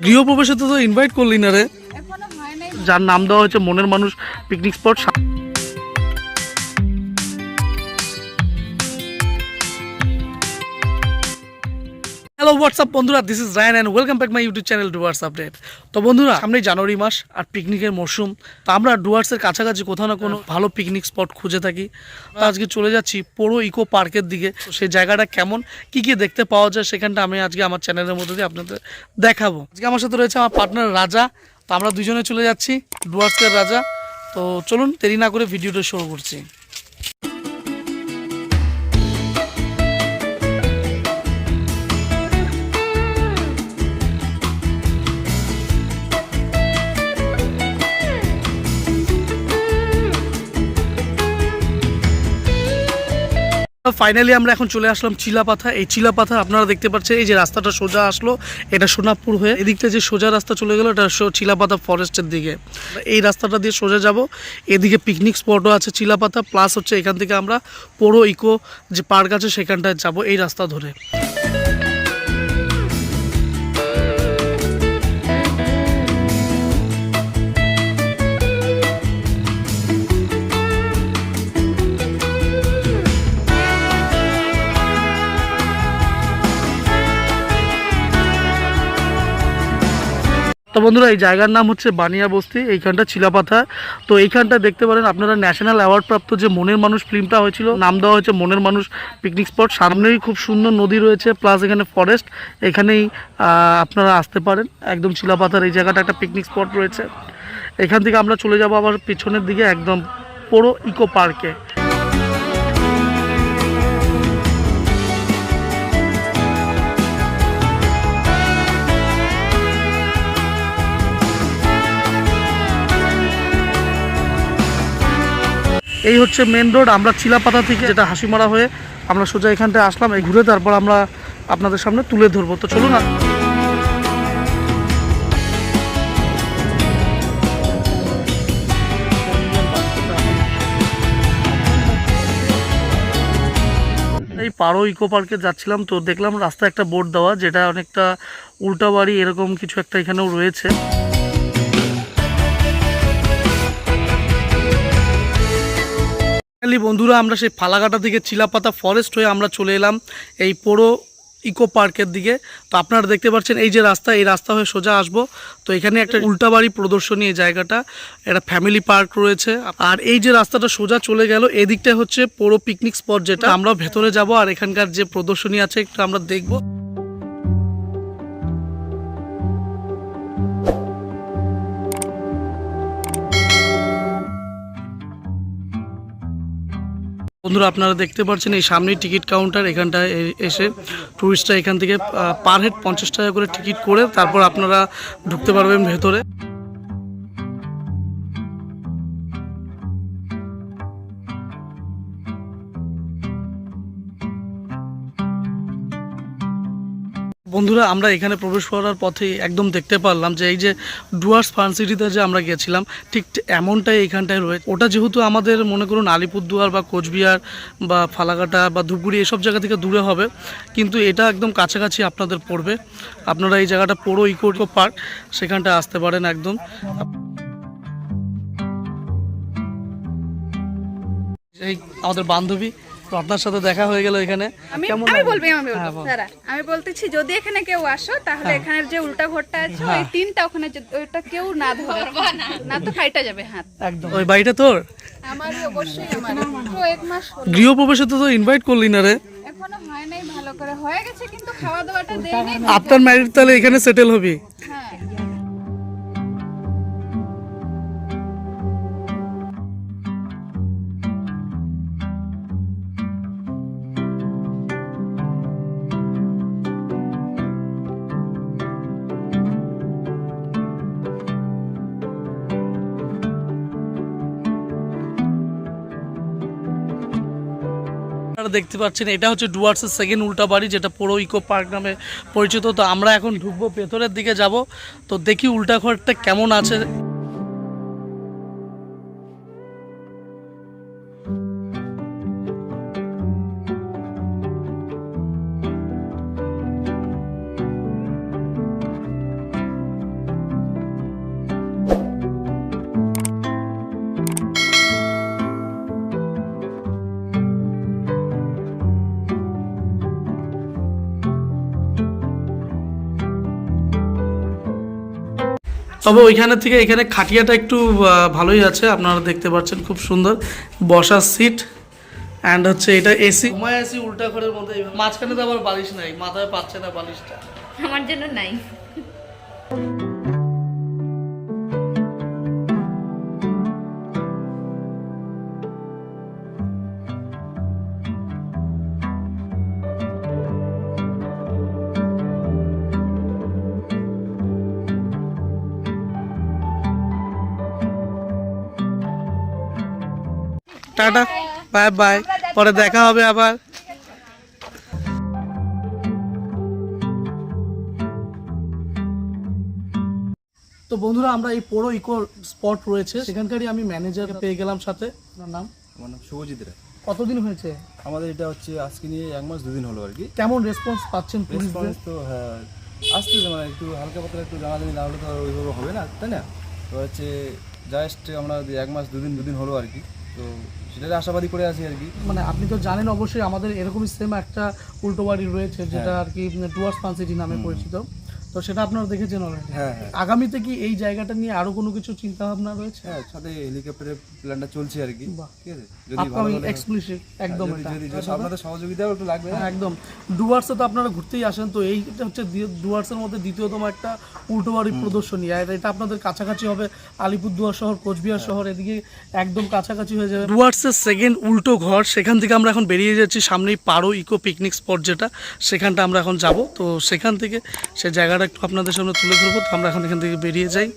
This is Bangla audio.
গৃহপ্রবেশে তো ইনভাইট করলি না রে। যার নাম দেওয়া হয়েছে মনের মানুষ পিকনিক স্পট হোয়াটসঅ্যাপ বন্ধুরা? This is Rayan and welcome back my YouTube channel Dooars update তো বন্ধুরা সামনেই জানুয়ারি মাস আর পিকনিকের মরশুম তো আমরা ডুয়ার্সের কাছাকাছি কোথাও না কোনো ভালো পিকনিক স্পট খুঁজে থাকি। তো আজকে চলে যাচ্ছি পুরো ইকো পার্কের দিকে। সেই জায়গাটা কেমন কি কি দেখতে পাওয়া যায় সেখানটা আমি আজকে আমার চ্যানেলের মধ্যে দিয়ে আপনাদের দেখাবো। আজকে আমার সাথে রয়েছে আমার পার্টনার রাজা। তো আমরা দুজনে চলে যাচ্ছি ডুয়ার্সের রাজা। তো চলুন দেরি না করে ভিডিওটা শুরু করছি। ফাইনালি আমরা এখন চলে আসলাম চিলাপাথা। এই চিলাপাথা আপনারা দেখতে পাচ্ছেন, এই যে রাস্তাটা সোজা আসলো, এটা সোনাপুর হয়ে এদিকটা যে সোজা রাস্তা চলে গেলো, এটা চিলাপাতা ফরেস্টের দিকে। এই রাস্তাটা দিয়ে সোজা যাব, এদিকে পিকনিক স্পটও আছে চিলাপাতা প্লাস হচ্ছে এখান থেকে আমরা পোড়ো ইকো যে পার্ক আছে, সেখানটায় যাব, এই রাস্তা ধরে। তো বন্ধুরা, এই জায়গার নাম হচ্ছে বানিয়া বস্তি, এইখানটা চিলাপাথা। তো এইখানটা দেখতে পারেন আপনারা, ন্যাশনাল অ্যাওয়ার্ড প্রাপ্ত যে মনের মানুষ ফিল্মটা হয়েছিল, নাম দেওয়া হয়েছে মনের মানুষ পিকনিক স্পট সামনেই খুব সুন্দর নদী রয়েছে প্লাস এখানে ফরেস্ট এখানেই আপনারা আসতে পারেন। একদম চিলাপাথার এই জায়গাটা একটা পিকনিক স্পট রয়েছে। এখান থেকে আমরা চলে যাব আবার পিছনের দিকে, একদম পুরো ইকো পার্কে এই হচ্ছে মেন রোড আমরা চিলাপাতা থেকে যেটা হাসিমারা হয়ে আমরা সোজা এখানটায় আসলাম, এই ঘুরে তারপর আমরা আপনাদের সামনে তুলে ধরবো। তো চলুন না এই পারো ইকো পার্কে যাচ্ছিলাম, তো দেখলাম রাস্তায় একটা বোর্ড দেওয়া, যেটা অনেকটা উল্টা বাড়ি এরকম কিছু একটা এখানেও রয়েছে। ফাইনালি বন্ধুরা, আমরা সেই ফালাঘাটা থেকে চিলাপাতা ফরেস্ট হয়ে আমরা চলে এলাম এই পোড়ো ইকো পার্কের দিকে। তো আপনারা দেখতে পাচ্ছেন, এই যে রাস্তা, এই রাস্তা হয়ে সোজা আসব। তো এখানে একটা উল্টাবাড়ি প্রদর্শনী এই জায়গাটা, একটা ফ্যামিলি পার্ক রয়েছে। আর এই যে রাস্তাটা সোজা চলে গেল এদিকটা হচ্ছে পোড়ো পিকনিক স্পট যেটা। আমরা ভেতরে যাব আর এখানকার যে প্রদর্শনী আছে, একটু আমরা দেখব। বন্ধুরা, আপনারা দেখতে পাচ্ছেন এই সামনে টিকিট কাউন্টার, এখানটায় এসে টুরিস্টরা এখান থেকে পার হেড পঞ্চাশ টাকা করে টিকিট করে তারপর আপনারা ঢুকতে পারবেন ভেতরে। বন্ধুরা, আমরা এখানে প্রবেশ করার পথে একদম দেখতে পারলাম যে এই যে ডুয়ার্স ফার্ন সিটিতে যে আমরা গেছিলাম, ঠিক এমনটাই এখানটায় রয়েছে ওটা যেহেতু আমাদের মনে করুন আলিপুরদুয়ার বা কোচবিহার বা ফালাকাটা বা ধূপগুড়ি এসব জায়গা থেকে দূরে হবে, কিন্তু এটা একদম কাছাকাছি আপনাদের পড়বে। আপনারা এই জায়গাটা পুরো ইকো পার্ক সেখানটা আসতে পারেন একদম। আমাদের বান্ধবী রত্নার সাথে দেখা হয়ে গেল এখানে। আমি আমি? বলব আমি হ্যাঁ, বলব দাঁড়া আমি বলতেছি যদি এখানে কেউ আসো তাহলে হ্যাঁ। এখানের যে উল্টা ঘরটা আছে ওই হ্যাঁ। তিনটা ওখানে ওইটা কেউ না ধরে না। তো ফাইটা যাবে হাত। একদম। ওই বাড়িটা তোর? আমার অবশ্যই আমার। তো এক মাস। গৃহপ্রবেশে তো তো ইনভাইট করলি না রে। এখনও হয় নাই ভালো করে। হয়ে গেছে কিন্তু খাওয়া দাওয়াটা দেই নাই আফটার ম্যারিড তাহলে এখানে সেটেল হবি। আপনারা দেখতে পাচ্ছেন, এটা হচ্ছে ডুয়ার্সের সেকেন্ড উল্টা বাড়ি, যেটা পুরো ইকো পার্ক নামে পরিচিত। তো আমরা এখন ঢুকবো, ভেতরের দিকে যাব। তো দেখি উল্টা ঘরটা কেমন আছে। তবে ওইখানে থেকে এখানে খাটিয়াটা একটু ভালোই আছে আপনারা দেখতে পাচ্ছেন খুব সুন্দর। বসার সিট অ্যান্ড হচ্ছে এটা এসি ঘুমায় এসি উল্টা ঘরের মধ্যে মাঝখানে তো আবার বালিশ নাই মাথায় পাচ্ছে না বালিশটা। আমার জন্য নাই। টাটা বাই বাই পরে দেখা হবে আবার। তো বন্ধুরা আমরা এই পুরো ইকো স্পট রয়েছে। সেখানকারই আমি ম্যানেজার পেয়ে গেলাম সাথে। আপনার নাম? আমার নাম শুভজিৎ রায়। কতদিন হয়েছে? আমাদের এটা হচ্ছে আজকে নিয়ে এক মাস দুদিন হলো আর কি। কেমন রেসপন্স পাচ্ছেন রেসপন্স তো হ্যাঁ আসতেছে মানে একটু হালকা পাতলা একটু জানাজানি না হলে তো ওইভাবে হবে না তাই না? তো হচ্ছে জাস্ট আমরা এক মাস দুদিন দুদিন হলো আর কি তো সেটাই আশাবাদী করে আছি আর কি। মানে আপনি তো জানেন অবশ্যই আমাদের এরকমই সেম একটা উল্টো বাড়ি রয়েছে যেটা হ্যাঁ। আর কি ডুয়ার্স পান সিটি নামে পরিচিত। তো সেটা আপনারা দেখেছেন অলরেডি হ্যাঁ হ্যাঁ। আগামীতে কি এই জায়গাটা নিয়ে আরও কোনো কিছু চিন্তা ভাবনা রয়েছে? হ্যাঁ সাথে হেলিকপ্টারের প্ল্যানটা চলছে আর কি। ঠিক আছে? যদি ভালো এক্সপ্লিসিট একদম যদি- যদি আপনাদের সহযোগিতাও একটু লাগবে হ্যাঁ, একদম। ডুয়ার্সে তো আপনারা ঘুরতেই আসেন তো এইটা হচ্ছে ডুয়ার্সের মধ্যে দ্বিতীয়তম একটা উল্টো বাড়ি প্রদর্শনী। আর এটা আপনাদের কাছাকাছি হবে আলিপুরদুয়ার শহর কোচবিহার শহর এদিকে একদম কাছাকাছি হয়ে যাবে। ডুয়ার্সের সেকেন্ড উল্টো ঘর সেখান থেকে আমরা এখন বেরিয়ে যাচ্ছি সামনেই পারো ইকো পিকনিক স্পট যেটা সেখানটা আমরা এখন যাব। তো সেখান থেকে সে জায়গাটা একটু আপনাদের সামনে তুলে ধরবো। তো আমরা এখন এখান থেকে বেরিয়ে যাই।